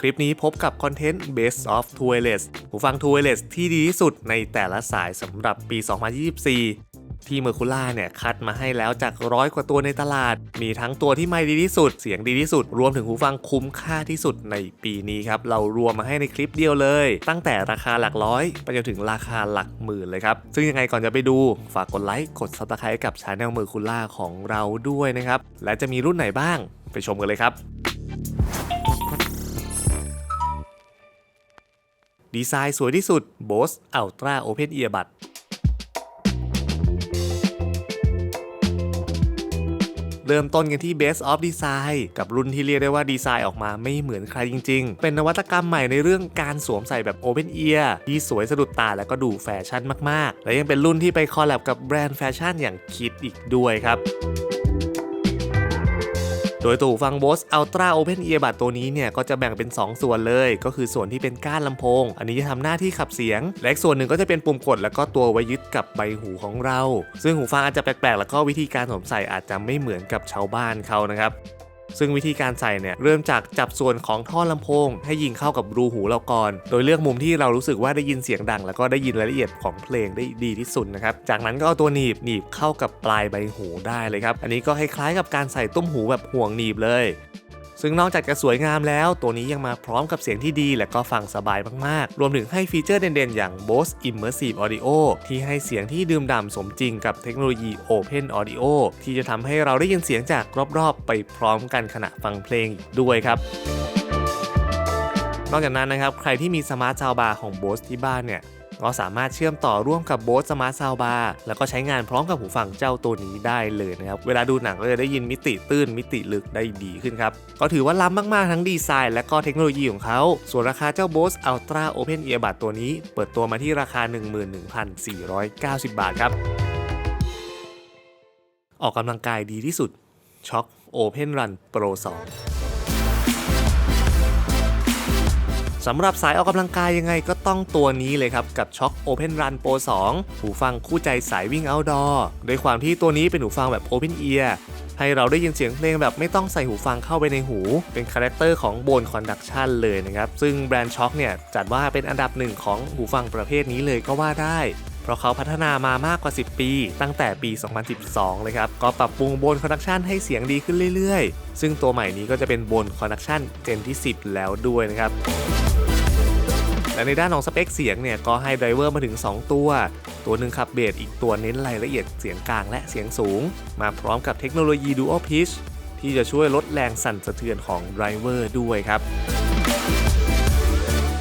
คลิปนี้พบกับคอนเทนต์ Best of t o i l e s หูฟัง t o i l e s ที่ดีที่สุดในแต่ละสายสำหรับปี 2024 ที่เมอร์คูล่าเนี่ยคัดมาให้แล้วจากร้อยกว่าตัวในตลาด มีทั้งตัวที่ไม่ดีที่สุด เสียงดีที่สุด รวมถึงหูฟังคุ้มค่าที่สุดในปีนี้ครับ เรารวมมาให้ในคลิปเดียวเลย ตั้งแต่ราคาหลักร้อยไปจนถึงราคาหลักหมื่นเลยครับ ซึ่งยังไงก่อนจะไปดู ฝากกดไลค์ กด subscribe กับช anel เมอร์คูล่าของเราด้วยนะครับ และจะมีรุ่นไหนบ้าง ไปชมกันเลยครับ ดีไซน์สวยที่สุด Bose Ultra Open Earbud เริ่มต้นกันที่ Base of Design กับรุ่นที่เรียกได้ว่าดีไซน์ออกมาไม่เหมือนใครจริง ๆ เป็นนวัตกรรมใหม่ในเรื่องการสวมใส่แบบ Open Ear ที่สวยสะดุดตาและก็ดูแฟชั่นมาก ๆ และยังเป็นรุ่นที่ไปคอลแลบกับแบรนด์แฟชั่นอย่างคิดอีกด้วยครับ โดยตัวหูฟัง Bose Ultra Open Earbud ตัวนี้เนี่ยก็จะแบ่งเป็น 2 ส่วนเลย ก็คือส่วนที่เป็นก้านลำโพง อันนี้จะทำหน้าที่ขับเสียง และส่วนหนึ่งก็จะเป็นปุ่มกด แล้วก็ตัวไว้ยึดกับใบหูของเรา ซึ่งหูฟังอาจจะแปลกๆ แล้วก็วิธีการสวมใส่อาจจะไม่เหมือนกับชาวบ้านเขานะครับ ซึ่งวิธีการใส่เนี่ยเริ่มจากจับส่วนของท่อลำโพง ให้ยิงเข้ากับรูหูเราก่อน โดยเลือกมุมที่เรารู้สึกว่าได้ยินเสียงดัง แล้วก็ได้ยินรายละเอียดของเพลงได้ดีที่สุดนะครับ จากนั้นก็เอาตัวหนีบหนีบเข้ากับปลายใบหูได้เลยครับ อันนี้ก็คล้ายๆกับการใส่ตุ้มหูแบบห่วงหนีบเลย ซึ่งนอกจากจะสวยงามแล้ว ตัวนี้ยังมาพร้อมกับเสียงที่ดี และก็ฟังสบายมากๆ รวมถึงให้ฟีเจอร์เด่นๆ อย่าง Bose Immersive Audio ที่ให้เสียงที่ดื่มด่ำสมจริงกับเทคโนโลยี Open Audio ที่จะทำให้เราได้ยินเสียงจากรอบๆ ไปพร้อมกันขณะฟังเพลงด้วยครับนอกจากนั้นนะครับ ใครที่มีสมาร์ทซาวบาร์ของ Bose ที่บ้านเนี่ย ก็สามารถเชื่อมต่อร่วมกับ Bose Smart Soundbar แล้วก็ใช้งานพร้อมกับหูฟังเจ้าตัวนี้ได้เลยนะครับ เวลาดูหนังก็จะได้ยินมิติตื้นมิติลึกได้ดีขึ้นครับ ก็ถือว่าล้ำมากๆทั้งดีไซน์และก็เทคโนโลยีของเขา ส่วนราคาเจ้า Bose Ultra Open Earbud ตัวนี้ เปิดตัวมาที่ราคา 11,490 บาทครับ ออกกำลังกายดีที่สุดช็อค Open Run Pro 2 สำหรับสายออกกำลังกายยังไงก็ต้องตัวนี้เลยครับ กับช็อค Open Run Pro 2 หูฟังคู่ใจสายวิ่ง outdoor ด้วยความที่ตัวนี้เป็นหูฟังแบบ Open Ear ให้เราได้ยินเสียงเพลงแบบไม่ต้องใส่หูฟังเข้าไปในหู เป็นคาแรคเตอร์ของ Bone Conduction เลยนะครับ ซึ่งแบรนด์ช็อคเนี่ย จัดว่าเป็นอันดับหนึ่งของหูฟังประเภทนี้เลยก็ว่าได้เพราะเขาพัฒนามามากกว่า 10 ปี ตั้งแต่ปี 2012 เลยครับ ก็ปรับปรุง Bone Conduction ให้เสียงดีขึ้นเรื่อยๆ ซึ่งตัวใหม่นี้ก็จะเป็น Bone Conduction Gen ที่ 10 แล้วด้วยนะครับ และในด้านของสเปคเสียงเนี่ยก็ให้ไดรเวอร์มาถึง 2 ตัว ตัวหนึ่งขับเบสอีกตัวเน้นรายละเอียดเสียงกลางและเสียงสูง มาพร้อมกับเทคโนโลยี Dual Pitch ที่จะช่วยลดแรงสั่นสะเทือนของไดรเวอร์ด้วยครับ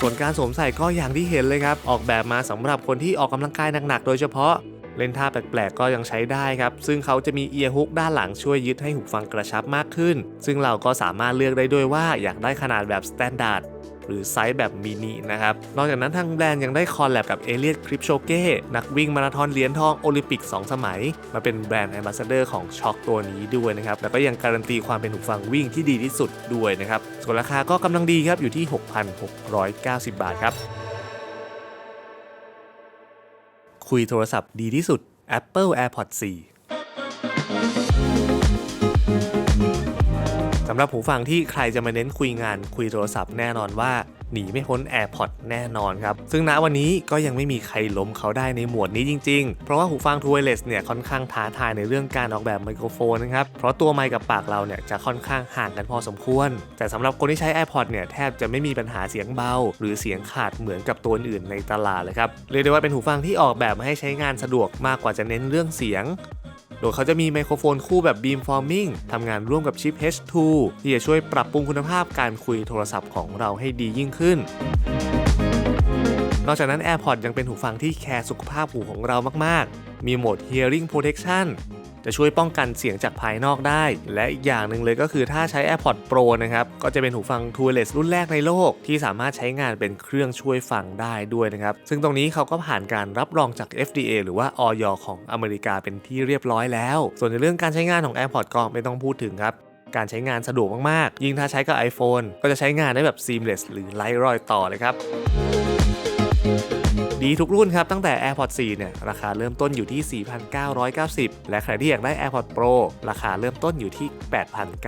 ส่วนการสวมใส่ก็อย่างที่เห็นเลยครับ ออกแบบมาสำหรับคนที่ออกกำลังกายหนักๆ โดยเฉพาะ เล่นท่าแปลกๆ ก็ยังใช้ได้ครับ ซึ่งเขาจะมีเอียร์ฮุกด้านหลังช่วยยึดให้หูฟังกระชับมากขึ้น ซึ่งเราก็สามารถเลือกได้ด้วยว่าอยากได้ขนาดแบบสแตนดาร์ด หรือไซส์แบบมินินะครับ นอกจากนั้นทางแบรนด์ยังได้คอลแลบกับเอเลียดคริปโชเก้นักวิ่งมาราธอนเหรียญทองโอลิมปิก 2 สมัย มาเป็นแบรนด์แอมบาสเดอร์ของช็อคตัวนี้ด้วยนะครับ แล้วก็ยังการันตีความเป็นหูฟังวิ่งที่ดีที่สุดด้วยนะครับ ส่วนราคาก็กำลังดีครับอยู่ที่ 6,690 บาทครับ คุยโทรศัพท์ดีที่สุด Apple AirPods 4 สำหรับหูฟังที่ใครจะมาเน้นคุยงานคุยโทรศัพท์แน่นอนว่าหนีไม่พ้น AirPods แน่นอนครับ ซึ่งณวันนี้ก็ยังไม่มีใครล้มเขาได้ในหมวดนี้จริงๆ เพราะว่าหูฟัง t w i r e l e s s เนี่ยค่อนข้างท้าทายในเรื่องการออกแบบไมโครโฟนนะครับ เพราะตัวไมค์กับปากเราเนี่ยจะค่อนข้างห่างกันพอสมควร แต่สำหรับคนที่ใช้ AirPods เนี่ยแทบจะไม่มีปัญหาเสียงเบา หรือเสียงขาดเหมือนกับตัวอื่นในตลาดเลยครับเรียกได้ว่าเป็นหูฟังที่ออกแบบมาให้ใช้งานสะดวกมากกว่าจะเน้นเรื่องเสียง โดยเขาจะมีไมโครโฟนคู่แบบ beamforming ทำงานร่วมกับชิป H2 ที่จะช่วยปรับปรุงคุณภาพการคุยโทรศัพท์ของเราให้ดียิ่งขึ้นนอกจากนั้น AirPods ยังเป็นหูฟังที่แคร์สุขภาพหูของเรามาก ๆ มีโหมด Hearing Protection จะช่วยป้องกันเสียงจากภายนอกได้ และอีกอย่างหนึ่งเลยก็คือถ้าใช้ AirPods Pro นะครับ ก็จะเป็นหูฟัง t w i r e l e s s รุ่นแรกในโลก ที่สามารถใช้งานเป็นเครื่องช่วยฟังได้ด้วยนะครับ ซึ่งตรงนี้เขาก็ผ่านการรับรองจาก FDA หรือว่าอยของอเมริกาเป็นที่เรียบร้อยแล้ว ส่วนในเรื่องการใช้งานของ AirPods ก็ไม่ต้องพูดถึงครับการใช้งานสะดวกมาก ๆ ยิ่งถ้าใช้กับ iPhone ก็จะใช้งานได้แบบ seamless หรือไร้รอยต่อเลยครับ ดีทุกรุ่นครับ ตั้งแต่ AirPods 4 เนี่ย ราคาเริ่มต้นอยู่ที่ 4,990 และใครที่อยากได้ AirPods Pro ราคาเริ่มต้นอยู่ที่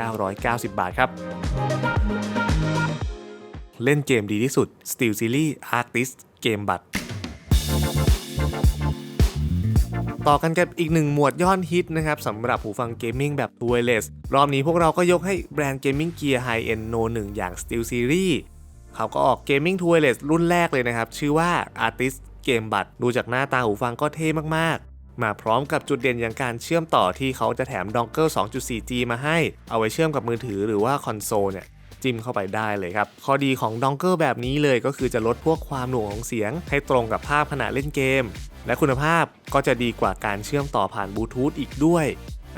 8,990 บาทครับเล่นเกมดีที่สุด Steel Series Artist เกมบัตร ต่อกันกับอีกหนึ่งหมวดยอดฮิตนะครับสำหรับหูฟังเกมมิ่งแบบ wireless รอบนี้พวกเราก็ยกให้แบรนด์เกมมิ่งเกียร์ไฮเอ็นโนหนึ่งอย่าง Steel Series เขาก็ออกเกมมิ่ง wireless รุ่นแรกเลยนะครับ ชื่อว่า Artist เกมบัตร ดูจากหน้าตาหูฟังก็เท่มากๆ มาพร้อมกับจุดเด่นอย่างการเชื่อมต่อที่เขาจะแถมดองเกิล 2.4G มาให้ เอาไว้เชื่อมกับมือถือหรือว่าคอนโซลเนี่ยจิ้มเข้าไปได้เลยครับ ข้อดีของดองเกิลแบบนี้เลยก็คือจะลดพวกความหน่วงของเสียง ให้ตรงกับภาพขณะเล่นเกม และคุณภาพก็จะดีกว่าการเชื่อมต่อผ่านบลูทูธอีกด้วย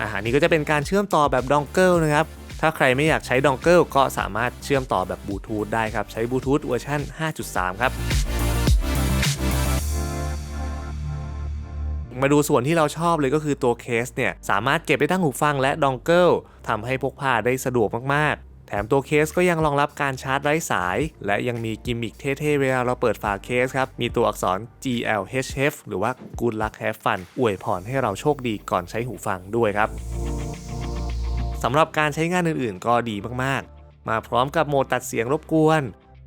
อาหารนี้ก็จะเป็นการเชื่อมต่อแบบดองเกิลนะครับ ถ้าใครไม่อยากใช้ดองเกิลก็สามารถเชื่อมต่อแบบบลูทูธได้ครับ ใช้บลูทูธเวอร์ชัน5.3 ครับ มาดูส่วนที่เราชอบเลยก็คือตัวเคสเนี่ยสามารถเก็บได้ทั้งหูฟังและดองเกิลทำให้พกพาได้สะดวกมากๆแถมตัวเคสก็ยังรองรับการชาร์จไร้สาย และยังมีกิมมิคเท่ๆ เวลาเราเปิดฝาเคสครับ มีตัวอักษร GLHF หรือว่า Good Luck Have Fun อวยพรให้เราโชคดีก่อนใช้หูฟังด้วยครับสำหรับการใช้งานอื่นๆ ก็ดีมากๆ มาพร้อมกับโหมดตัดเสียงรบกวน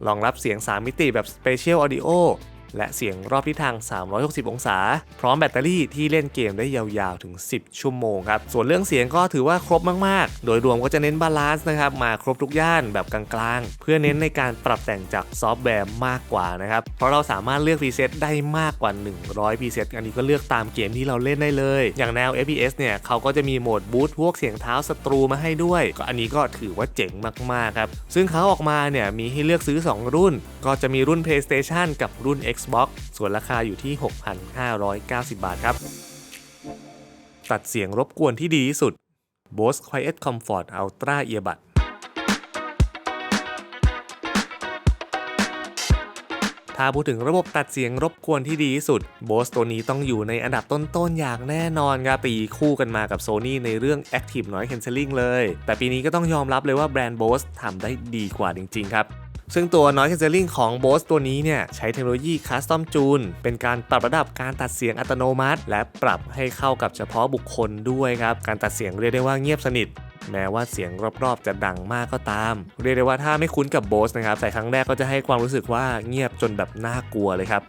รองรับเสียง 3 มิติแบบ Spatial Audio และเสียงรอบทิศทาง 360 องศา พร้อมแบตเตอรี่ที่เล่นเกมได้ยาวๆ ถึง 10 ชั่วโมงครับ ส่วนเรื่องเสียงก็ถือว่าครบมากๆ โดยรวมก็จะเน้นบาลานซ์นะครับ มาครบทุกย่านแบบกลางๆ เพื่อเน้นในการปรับแต่งจากซอฟต์แวร์มากกว่านะครับ เพราะเราสามารถเลือกพรีเซตได้มากกว่า 100พรีเซตอันนี้ก็เลือกตามเกมที่เราเล่นได้เลย อย่างแนว FPS เนี่ยเขาก็จะมีโหมดบูทพวกเสียงเท้าศัตรูมาให้ด้วย ก็อันนี้ก็ถือว่าเจ๋งมากๆครับซึ่งเขาออกมาเนี่ยมีให้เลือกซื้อ 2 รุ่น ก็จะมีรุ่น PlayStation กับรุ่น Xbox ส่วนราคาอยู่ที่ 6,590 บาทครับ ตัดเสียงรบกวนที่ดีที่สุด Bose Quiet Comfort Ultra Earbud ถ้าพูดถึงระบบตัดเสียงรบกวนที่ดีที่สุด Bose ตัวนี้ต้องอยู่ในอันดับต้นๆ อย่างแน่นอนครับตีคู่กันมากับ Sony ในเรื่อง Active Noise Cancelling เลย แต่ปีนี้ก็ต้องยอมรับเลยว่าแบรนด์ Bose ทำได้ดีกว่าจริง ๆ ครับ ซึ่งตัว Noise Cancelling ของ Bose ตัวนี้เนี่ยใช้เทคโนโลยี Custom Tune เป็นการปรับระดับการตัดเสียงอัตโนมัติ และปรับให้เข้ากับเฉพาะบุคคลด้วยครับ การตัดเสียงเรียกได้ว่าเงียบสนิทแม้ว่าเสียงรอบๆ จะดังมากก็ตาม เรียกได้ว่าถ้าไม่คุ้นกับ Bose นะครับ ใส่ครั้งแรกก็จะให้ความรู้สึกว่าเงียบจนแบบน่ากลัวเลยครับ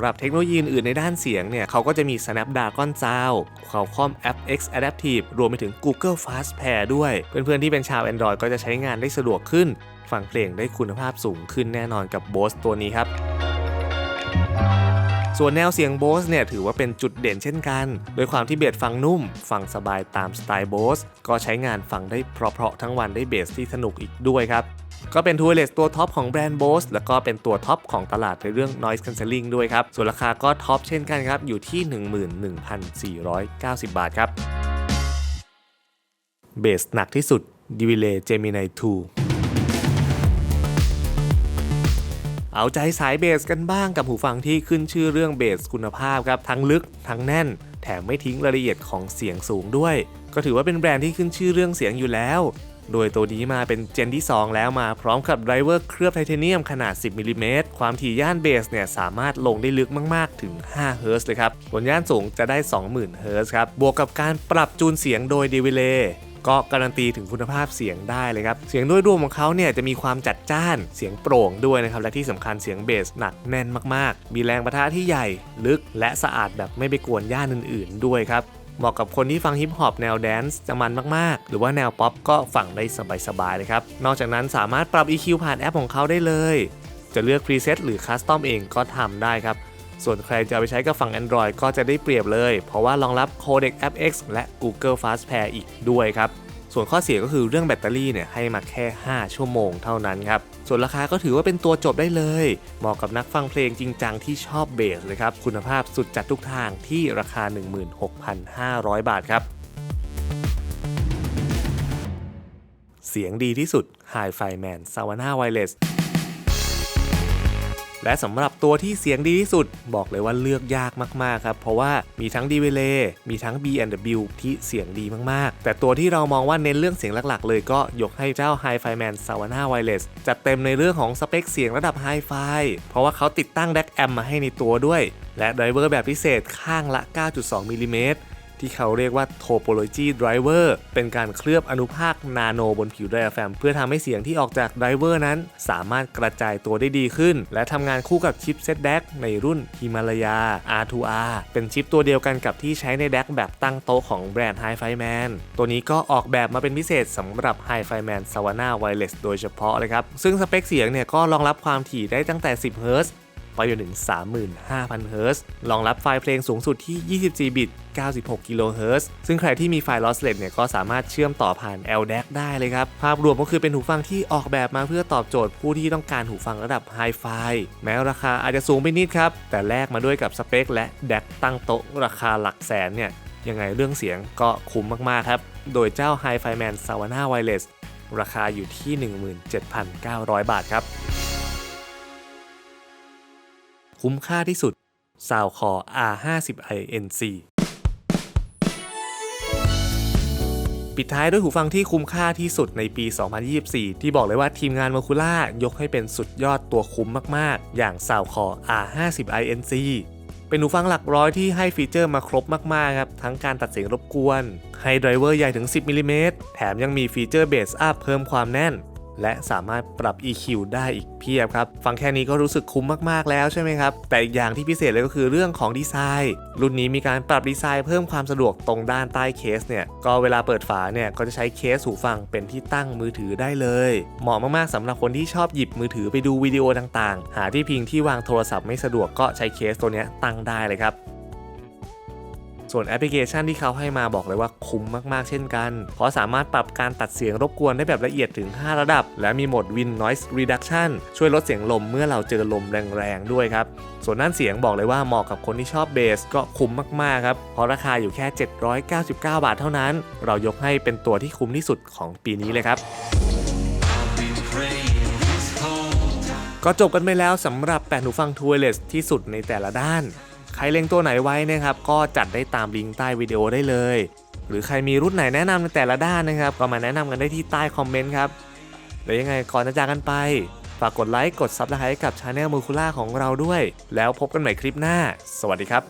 ำหรับเทคโนโลยีอื่นในด้านเสียงเนี่ยเขาก็จะมี Snapdragon Sound Qualcomm FX Adaptive รวมไปถึง Google Fast Pair ด้วย เพื่อนๆที่เป็นชาว Android ก็จะใช้งานได้สะดวกขึ้น ฟังเพลงได้คุณภาพสูงขึ้นแน่นอนกับ Bose ตัวนี้ครับส่วนแนวเสียง Bose เนี่ยถือว่าเป็นจุดเด่นเช่นกัน โดยความที่เบสฟังนุ่ม ฟังสบายตามสไตล์ Bose ก็ใช้งานฟังได้เพราะๆทั้งวันได้เบสที่สนุกอีกด้วยครับ ก็เป็น t w i r e l e s s ตัวท็อปของแบรนด์ Bose แล้วก็เป็นตัวท็อปของตลาดในเรื่อง Noise Cancelling ด้วยครับ ส่วนราคาก็ท็อปเช่นกันครับ อยู่ที่ 11,490 บาทครับ เบสหนักที่สุด d v i l e Gemini 2เอาใจสายเบสกันบ้างกับหูฟังที่ขึ้นชื่อเรื่องเบสคุณภาพครับ ทั้งลึก ทั้งแน่น แถมไม่ทิ้งรายละเอียดของเสียงสูงด้วย ก็ถือว่าเป็นแบรนด์ที่ขึ้นชื่อเรื่องเสียงอยู่แล้ว โดยตัวนี้มาเป็นเจนที่ 2 แล้วมาพร้อมกับไดรเวอร์เคลือบไทเทเนียมขนาด 10มิลลิเมตรความถี่ย่านเบสเนี่ยสามารถลงได้ลึกมากๆถึง5เฮิร์ตซ์เลยครับบนย่านสูงจะได้ 20,000เฮิร์ตซ์ครับบวกกับการปรับจูนเสียงโดยดีวิเลก็การันตีถึงคุณภาพเสียงได้เลยครับ เสียงโดยรวมของเขาเนี่ยจะมีความจัดจ้าน เสียงโปร่งด้วยนะครับ และที่สำคัญเสียงเบสหนักแน่นมากๆ มีแรงประทะที่ใหญ่ ลึกและสะอาดแบบไม่ไปกวนย่านอื่น ๆ ด้วยครับ เหมาะกับคนที่ฟังฮิปฮอปแนวแดนซ์จะมันมากๆ หรือว่าแนวป๊อปก็ฟังได้สบายๆเลยครับ นอกจากนั้นสามารถปรับ EQ ผ่านแอปของเขาได้เลย จะเลือกพรีเซตหรือคัสตอมเองก็ทำได้ครับ ส่วนใครจะไปใช้กับฝั่ง Android ก็จะได้เปรียบเลย เพราะว่ารองรับ Codec FX และ Google Fast Pair อีกด้วยครับ ส่วนข้อเสียก็คือเรื่องแบตเตอรี่เนี่ยให้มาแค่ 5 ชั่วโมงเท่านั้นครับ ส่วนราคาก็ถือว่าเป็นตัวจบได้เลย เหมาะกับนักฟังเพลงจริงจังที่ชอบเบสเลยครับ คุณภาพสุดจัดทุกทางที่ราคา 16,500 บาทครับ เสียงดีที่สุด Hi-Fi Man s a v a n a Wireless และสำหรับตัวที่เสียงดีที่สุด บอกเลยว่าเลือกยากมากๆครับ เพราะว่ามีทั้ง d v l a มีทั้ง B&W ที่เสียงดีมากๆ แต่ตัวที่เรามองว่าเน้นเรื่องเสียงหลักๆ เลยก็ยกให้เจ้า Hi-Fi Man s a v a n n a Wireless จัดเต็มในเรื่องของสเปคเสียงระดับ Hi-Fi เพราะว่าเขาติดตั้ง DAC Amp มาให้ในตัวด้วย และไดรเวอร์แบบพิเศษข้างละ 9.2มิลลิเมตร ที่เขาเรียกว่า Topology Driver เป็นการเคลือบอนุภาคนาโนบนผิวไดอะแฟมเพื่อทำให้เสียงที่ออกจากไดรเวอร์นั้น สามารถกระจายตัวได้ดีขึ้น และทำงานคู่กับชิปเซต DAC ในรุ่นฮิมาลายา R2R เป็นชิปตัวเดียวกันกับที่ใช้ใน DAC แบบตั้งโต๊ะของแบรนด์ Hi-Fi Man ตัวนี้ก็ออกแบบมาเป็นพิเศษสำหรับ Hi-Fi Man Savannah Wireless โดยเฉพาะเลยครับ ซึ่งสเปคเสียงเนี่ยก็รองรับความถี่ได้ตั้งแต่ 10 Hz ไปจนถึง 35,000 เฮิรตซ์รองรับไฟล์เพลงสูงสุดที่ 24 บิต 96 กิโลเฮิรตซ์ซึ่งใครที่มีไฟล์ lossless เนี่ยก็สามารถเชื่อมต่อผ่าน LDAC ได้เลยครับ ภาพรวมก็คือเป็นหูฟังที่ออกแบบมาเพื่อตอบโจทย์ผู้ที่ต้องการหูฟังระดับ Hi-Fi แม้ราคาอาจจะสูงไปนิดครับ แต่แลกมาด้วยกับสเปคและ DAC ตั้งโต๊ะราคาหลักแสนเนี่ยยังไงเรื่องเสียงก็คุ้มมากๆครับ โดยเจ้า Hi-Fi Man Savana Wireless ราคาอยู่ที่ 17,900 บาทครับ คุ้มค่าที่สุด s o u n d c o r R50INC ปิดท้ายด้วยหูฟังที่คุ้มค่าที่สุดในปี 2024 ที่บอกเลยว่าทีมงานมาคูล่ายกให้เป็นสุดยอดตัวคุ้มมาก ๆ อย่าง s o u n d c o r R50INC เป็นหูฟังหลักร้อยที่ให้ฟีเจอร์มาครบมาก ๆ ครับ ทั้งการตัดเสียงรบกวน ให้ไดรเวอร์ใหญ่ถึง 10มิลลิเมตรแถมยังมีฟีเจอร์เบสอัพเพิ่มความแน่น และสามารถปรับ EQ ได้อีกเพียบครับ ฟังแค่นี้ก็รู้สึกคุ้มมากๆแล้วใช่ไหมครับ แต่อีกอย่างที่พิเศษเลยก็คือเรื่องของดีไซน์ รุ่นนี้มีการปรับดีไซน์เพิ่มความสะดวกตรงด้านใต้เคสเนี่ย ก็เวลาเปิดฝาเนี่ยก็จะใช้เคสหูฟังเป็นที่ตั้งมือถือได้เลย เหมาะมากๆสำหรับคนที่ชอบหยิบมือถือไปดูวิดีโอต่างๆ หาที่พิงที่วางโทรศัพท์ไม่สะดวกก็ใช้เคสตัวนี้ตั้งได้เลยครับ ส่วนแอปพลิเคชันที่เขาให้มาบอกเลยว่าคุ้มมากๆ เช่นกัน เพราะสามารถปรับการตัดเสียงรบกวนได้แบบละเอียดถึง 5 ระดับ และมีโหมด Win Noise Reduction ช่วยลดเสียงลมเมื่อเราเจอลมแรงๆด้วยครับส่วนด้านเสียงบอกเลยว่าเหมาะกับคนที่ชอบเบสก็คุ้มมากๆครับ เพราะราคาอยู่แค่ 799 บาทเท่านั้น เรายกให้เป็นตัวที่คุ้มที่สุดของปีนี้เลยครับก็จบกันไปแล้วสำหรับแปดหูฟังทูเลสที่สุดในแต่ละด้าน ใครเล็งตัวไหนไว้นะครับก็จัดได้ตามลิงก์ใต้วิดีโอได้เลย หรือใครมีรุ่นไหนแนะนำในแต่ละด้านนะครับ ก็มาแนะนำกันได้ที่ใต้คอมเมนต์ครับแล้วยังไงก่อนจะจากกันไป ฝากกดไลค์กดซับสไครต์กับช anel มูคูล่าของเราด้วย แล้วพบกันใหม่คลิปหน้า สวัสดีครับ